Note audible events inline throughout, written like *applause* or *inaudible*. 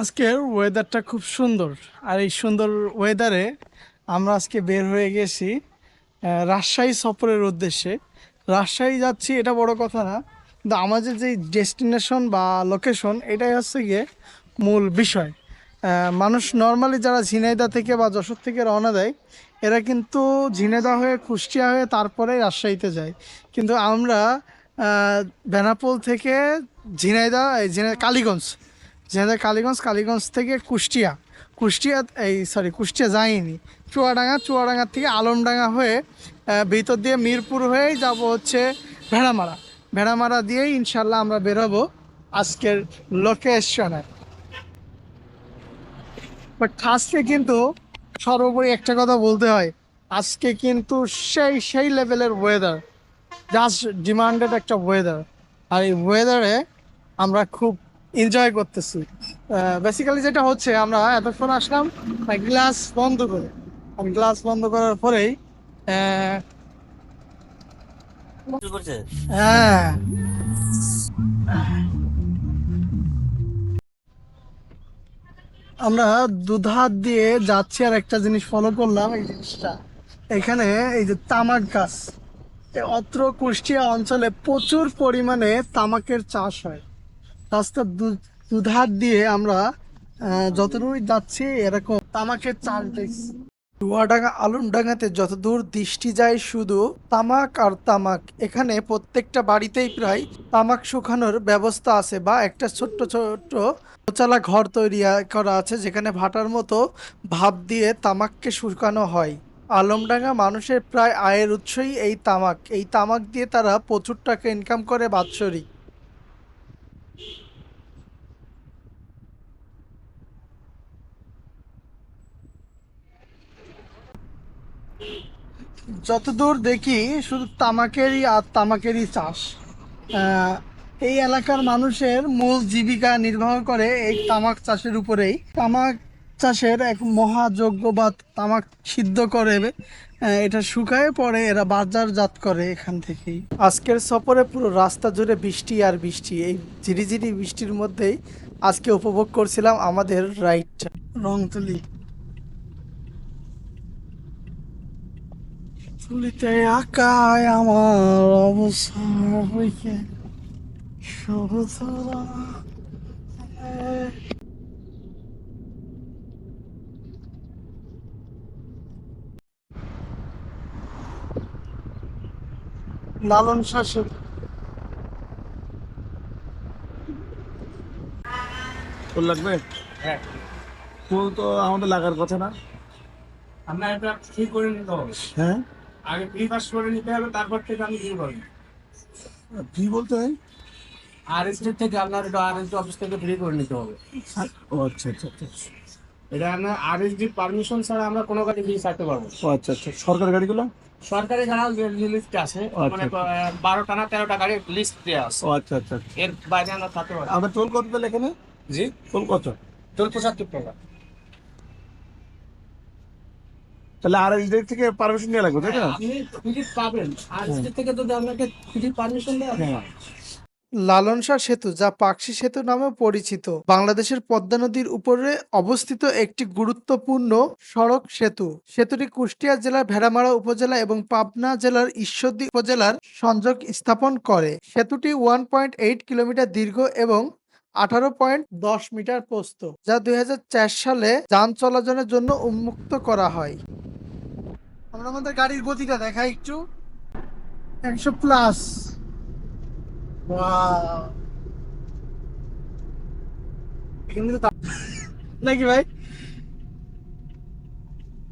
আজকের ওয়েদারটা খুব সুন্দর। আর এই সুন্দর ওয়েদারে আমরা আজকে বের হয়ে গেছি রাজশাহী সফরের উদ্দেশ্যে। রাজশাহী যাচ্ছি, এটা বড় কথা না, কিন্তু আমাদের যে ডেস্টিনেশন বা লোকেশন এটাই হচ্ছে গিয়ে মূল বিষয়। মানুষ নর্মালি যারা ঝিনাইদা থেকে বা যশোর থেকে রওনা দেয়, এরা কিন্তু ঝিনাইদা হয়ে, কুষ্টিয়া হয়ে তারপরে রাজশাহীতে যায়। কিন্তু আমরা বেনাপোল থেকে ঝিনাইদা ঝিনাই কালীগঞ্জ ঝিনাইদহ কালীগঞ্জ কালীগঞ্জ থেকে কুষ্টিয়া। কুষ্টিয়া, এই সরি কুষ্টিয়া যাইনি চুয়াডাঙ্গা চুয়াডাঙ্গা থেকে আলমডাঙ্গা হয়ে ভিতর দিয়ে মিরপুর হয়েই যাব হচ্ছে ভেড়ামারা। ভেড়ামারা দিয়েই ইনশাল্লাহ আমরা বেরোবো আজকের লোকেশনে বাট আজকে কিন্তু সর্বোপরি একটা কথা বলতে হয়, আজকে কিন্তু সেই সেই লেভেলের ওয়েদার জাস্ট ডিমান্ডেড একটা ওয়েদার আর এই ওয়েদারে আমরা খুব এনজয় করতেছি। বেসিক্যালি যেটা হচ্ছে, আমরা এতক্ষণ আসলাম গ্লাস বন্ধ করে। গ্লাস বন্ধ করার পরেই হ্যাঁ। আমরা দুধার দিয়ে যাচ্ছি, আর একটা জিনিস ফলো করলাম, এই জিনিসটা। এখানে এই যে তামাক গাছ। অত্র কুষ্টিয়া অঞ্চলে প্রচুর পরিমাণে তামাকের চাষ হয়। রাস্তার দুধার দিয়ে আমরা যতদূর যাচ্ছি এরকম তামাকের চাষ দেখছি। চুয়াডাঙ্গা আলমডাঙ্গাতে যতদূর দৃষ্টি যায় শুধু তামাক আর তামাক। এখানে প্রত্যেকটা বাড়িতেই প্রায় তামাক শুকানোর ব্যবস্থা আছে বা একটা ছোট্ট ছোট্ট দোচালা ঘর তৈরি করা আছে যেখানে ভাটার মতো ভাব দিয়ে তামাককে শুকানো হয়। আলমডাঙ্গা মানুষের প্রায় আয়ের উৎসই এই তামাক। এই তামাক দিয়ে তারা প্রচুর টাকা ইনকাম করে বাৎসরিক। যতদূর দেখি শুধু তামাকেরই আর তামাকেরই চাষ। এই এলাকার মানুষের মূল জীবিকা নির্বাহ করে এই তামাক চাষের উপরেই। তামাক চাষের এক মহাযজ্ঞ বা তামাক সিদ্ধ করে এটা শুকায় পরে এরা বাজারজাত করে এখান থেকেই। আজকের সফরে পুরো রাস্তা জুড়ে বৃষ্টি আর বৃষ্টি। এই ঝিরিঝিরি বৃষ্টির মধ্যেই আজকে উপভোগ করছিলাম আমাদের রাইডটা। রংতুলি। তুলিতে আকায় আমার অবসর হইকে লালন শাসক। ফুল লাগবে? হ্যাঁ। ফুল তো আমাদের লাগার কথা না। আমরা এটা ঠিক করে নিতে হবে। হ্যাঁ? আগে ফ্রি পাস করে নিতে হবে তারপর থেকে আমি দিয়ে করব ফি বলতে হয়? আর এস থেকে আপনার এটা আর এস অফিস থেকে ফ্রি করে নিতে হবে। ও আচ্ছা আচ্ছা আচ্ছা। এটা আপনার আর এস পারমিশন ছাড়া আমরা কোনো গাড়ি ফ্রি ছাড়তে পারব ও আচ্ছা আচ্ছা। সরকারি গাড়িগুলো? সরকারি ছাড়া যে লিস্ট আছে মানে। বারোটা না তেরোটা গাড়ির লিস্ট দেওয়া আছে। ও আচ্ছা আচ্ছা আচ্ছা। এর বাইরে আমরা থাকতে পারব না। আমাদের টোল কত এখানে? জি? টোল কত? তোর পঁচাত্তর টাকা। তাহলে আর দিক থেকে পারমিশন নিয়ে লাগবে তাই না আপনি পাবেন। আর থেকে যদি আপনাকে পারমিশন দেওয়া হয়। হ্যাঁ। লালন শাহ সেতু যা পাকশি সেতু নামে পরিচিত বাংলাদেশের পদ্মা নদীর উপরে অবস্থিত একটি গুরুত্বপূর্ণ সড়ক সেতু। সেতুটি কুষ্টিয়া জেলার ভেড়ামারা উপজেলা এবং পাবনা জেলার ঈশ্বরদী উপজেলার সংযোগ স্থাপন করে। সেতুটি ওয়ান পয়েন্ট এইট কিলোমিটার দীর্ঘ এবং আঠারো পয়েন্ট দশ মিটার প্রস্থ যা দুই হাজার চার সালে যান চলাচলের জন্য উন্মুক্ত করা হয়। আমরা আমাদের গাড়ির গতিটা দেখাই একটু। একশো প্লাস *laughs* নাকি ভাই?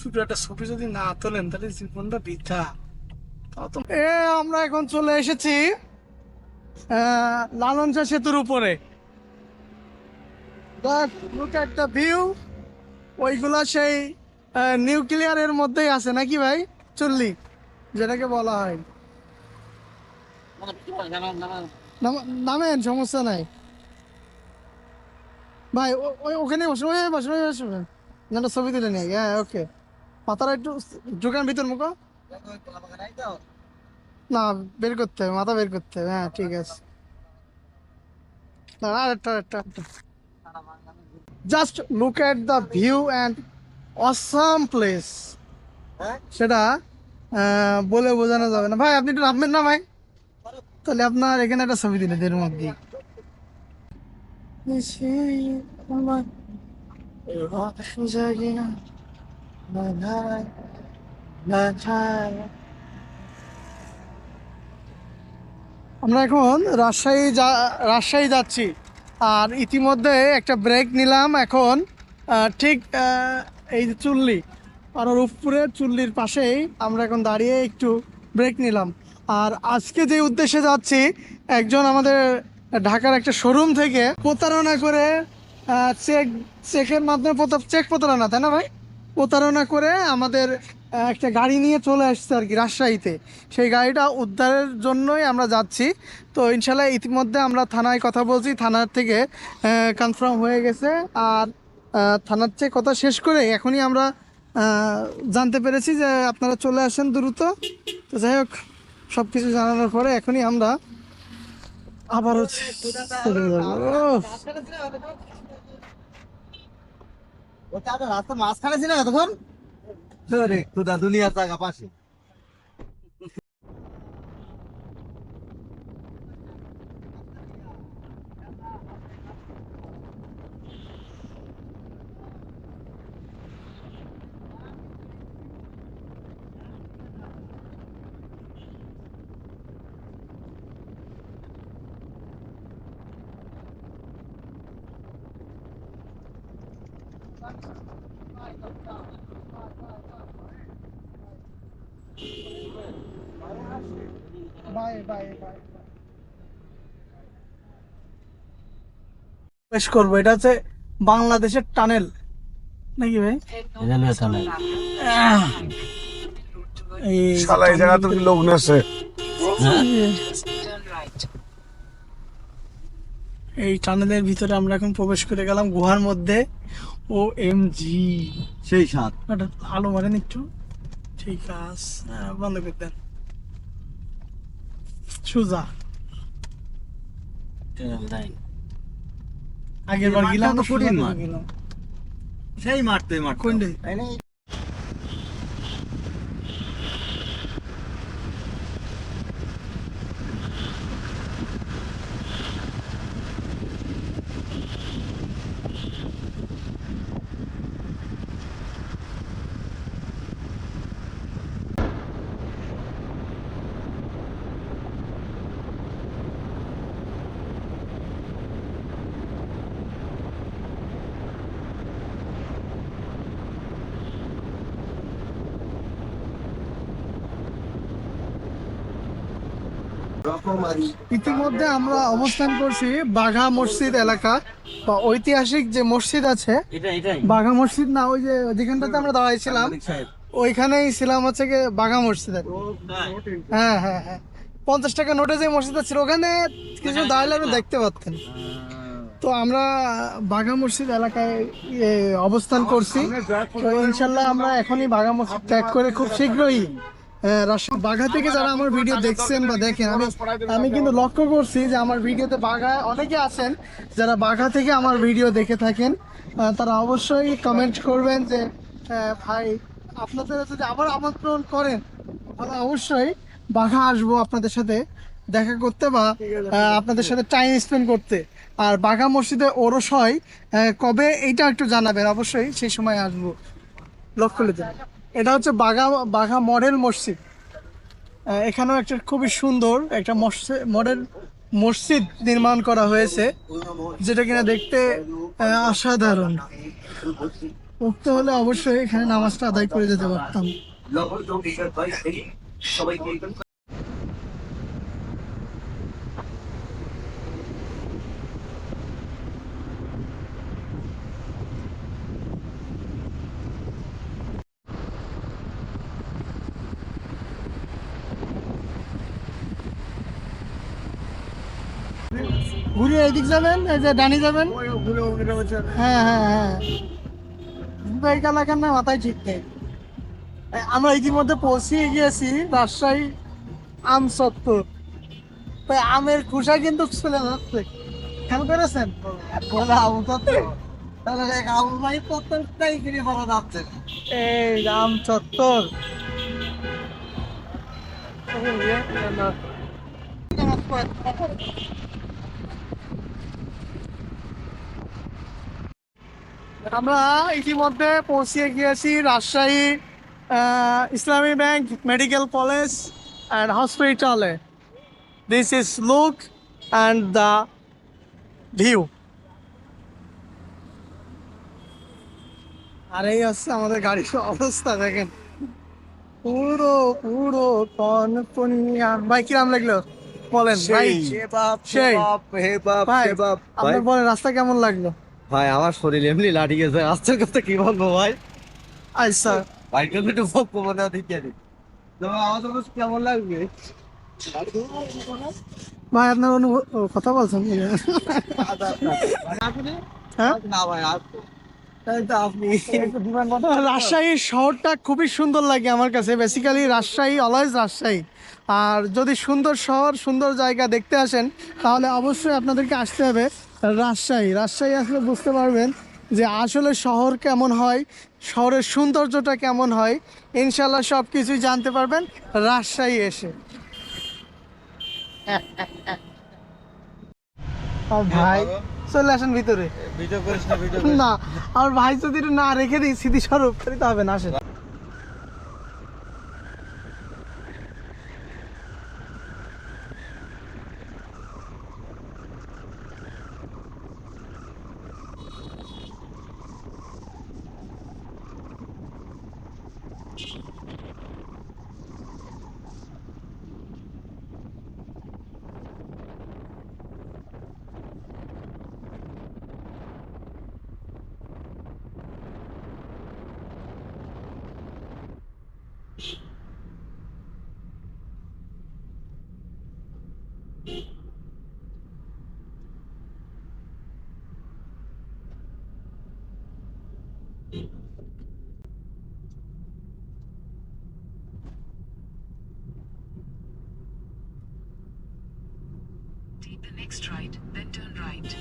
শুধু একটা ছবি যদি না তোলেন তাহলে জীবনটা বৃথা। এ আমরা এখন চলে এসেছি আহ, লালন শাহ সেতুর উপরে লুক একটা ভিউ ওইগুলা সেই নিউক্লিয়ারের মধ্যেই আছে নাকি ভাই? চল্লি, যেটাকে বলা হয়। নাম- নামেন, সমস্যা নাই। ভাই ওখানে বসুন ওই বসুন ওই যেন ছবি তুলে নিয়ে হ্যাঁ ওকে মাথাটা একটু ঢুকান ভিতর মুখো। না, বের করতে হবে, মাথা বের করতে হবে। হ্যাঁ ঠিক আছে। না আরেকটা। Just look at the view and awesome place সেটা বলে বোঝানো যাবে না। ভাই, আপনি একটু নামবেন না, ভাই? তাহলে আপনার এখানে একটা ছবি দিলে এর মধ্যে। আমরা এখন রাজশাহী যা, রাজশাহী যাচ্ছি। আর ইতিমধ্যে একটা ব্রেক নিলাম এখন। ঠিক এই যে চুল্লি উপরে চুল্লির পাশেই আমরা এখন দাঁড়িয়ে একটু ব্রেক নিলাম। আর আজকে যে উদ্দেশ্যে যাচ্ছি, একজন আমাদের ঢাকার একটা শোরুম থেকে প্রতারণা করে চেক চেকের মাধ্যমে চেক প্রতারণা, তাই না ভাই? প্রতারণা করে আমাদের একটা গাড়ি নিয়ে চলে আসছে আর কি রাজশাহীতে। সেই গাড়িটা উদ্ধারের জন্যই আমরা যাচ্ছি। তো ইনশাল্লাহ ইতিমধ্যে আমরা থানায় কথা বলছি। থানার থেকে কনফার্ম হয়ে গেছে। আর থানার চেয়ে কথা শেষ করে এখনই আমরা জানতে পেরেছি যে আপনারা চলে আসেন দ্রুত। তো যাই হোক সব কিছু জানানোর পরে এখনই আমরা আবার হচ্ছে। রাস্তা মাঝখানে ছিল এতক্ষণ দুনিয়ার জায়গা পাশে। বাই বাই বাই পেশ করব এটা হচ্ছে বাংলাদেশের টানেল। নাকি ভাই? আহ! এই শালা এই জায়গা তো লোক নেছে। এই টানেলের ভিতরে আমরা এখন প্রবেশ করে গেলাম গুহার মধ্যে। ও এম জি সেই সাত। একটা আলো মারেন একটু ঠিক আছে হ্যাঁ, বন্ধ করে দেন। সুজা। আগের বার গেলাম সেই মারতে মার কোনটা? ইতিমধ্যে আমরা অবস্থান করছি বাঘা মসজিদ এলাকা। বা ঐতিহাসিক যে মসজিদ আছে বাঘা মসজিদ না ওই যে যেখানটাতে আমরা দাঁড়াইছিলাম ওইখানেই ছিলাম হচ্ছে গিয়ে বাঘা মসজিদ হ্যাঁ হ্যাঁ হ্যাঁ। পঞ্চাশ টাকা নোটে যে মসজিদটা ছিল ওখানে কিছু দাঁড়ালে আপনি দেখতে পাচ্ছেন তো আমরা বাঘা মসজিদ এলাকায় অবস্থান করছি। তো ইনশাল্লাহ আমরা এখনই বাঘা মসজিদ ত্যাগ করে খুব শীঘ্রই রাজশাহী- বাঘা থেকে যারা আমার ভিডিও দেখছেন বা দেখেন আমি আমি কিন্তু লক্ষ্য করছি যে আমার ভিডিওতে বাঘা অনেকে আছেন যারা বাঘা থেকে আমার ভিডিও দেখে থাকেন। তারা অবশ্যই কমেন্ট করবেন যে ভাই আপনাদের যদি আবার আমন্ত্রণ করেন তাহলে অবশ্যই বাঘা আসব আপনাদের সাথে দেখা করতে বা আপনাদের সাথে টাইম স্পেন্ড করতে। আর বাঘা মসজিদে ওরস হয় কবে? এইটা একটু জানাবেন। অবশ্যই সেই সময় আসব। লক্ষ্য। এটা হচ্ছে বাঘা বাঘা মডেল মসজিদ। এখানেও একটা খুবই সুন্দর একটা মডেল মসজিদ নির্মাণ করা হয়েছে, যেটা কিনা দেখতে অসাধারণ। উঠতে হলে অবশ্যই এখানে নামাজটা আদায় করে যেতে পারতাম। ঘুরে এদিক যাবেন এই যে ডানি যাবেন হ্যাঁ হ্যাঁ হ্যাঁ বাইক এলাকার না মাথায় ঠিক নেই এই আমরা ইতিমধ্যে পৌঁছে গিয়েছি রাজশাহী আম সত্তর তাই আমের খুশা কিন্তু চলে যাচ্ছে খেয়াল করেছেন বলে আম সত্তর আবু ভাই প্রত্যেকটাই কিনে বলা যাচ্ছে এই রাম চত্বর আমরা ইতিমধ্যে পৌঁছে গিয়েছি রাজশাহী আহ, Islami bank medical college and হসপিটালে this is look and the view আর এই হচ্ছে আমাদের গাড়ির অবস্থা দেখেন। পুরো পুরো ভাই কিরাম লাগল বলেন ভাই। সে বাপ সেই। বাপ হে বাপ ভাই হে বাপ ভাই আপনার বলেন রাস্তা কেমন লাগল? ভাই আমার শরীর এমনি লাঠি গেছে। আজকের কথা কি বলব ভাই? আচ্ছা ভাই কিন্তু একটু ভক্ত মনে দিতে দেখি আমার তো কেমন লাগবে? ভাই আপনার অনুভব কথা বলছেন হ্যাঁ? না ভাই আর রাজশাহী শহরটা খুবই সুন্দর লাগে আমার কাছে। Basically Rajshahi always Rajshahi. আর যদি সুন্দর শহর সুন্দর জায়গা দেখতে আসেন তাহলে অবশ্যই আপনাদেরকে আসতে হবে রাজশাহী। রাজশাহী আসলে বুঝতে পারবেন যে আসলে শহর কেমন হয় শহরের সৌন্দর্যটা কেমন হয়। ইনশাল্লাহ সব কিছুই জানতে পারবেন রাজশাহী এসে। *laughs* ভাই। চলে আসেন ভিতরে। ভিডিও করিস না ভিডিও না আর ভাই যদি না রেখে দিই স্মৃতিস্বরূপ তাহলে তো হবে না আসেন। Take the next right, then turn right.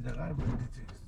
এই জায়গায় বলে দিতে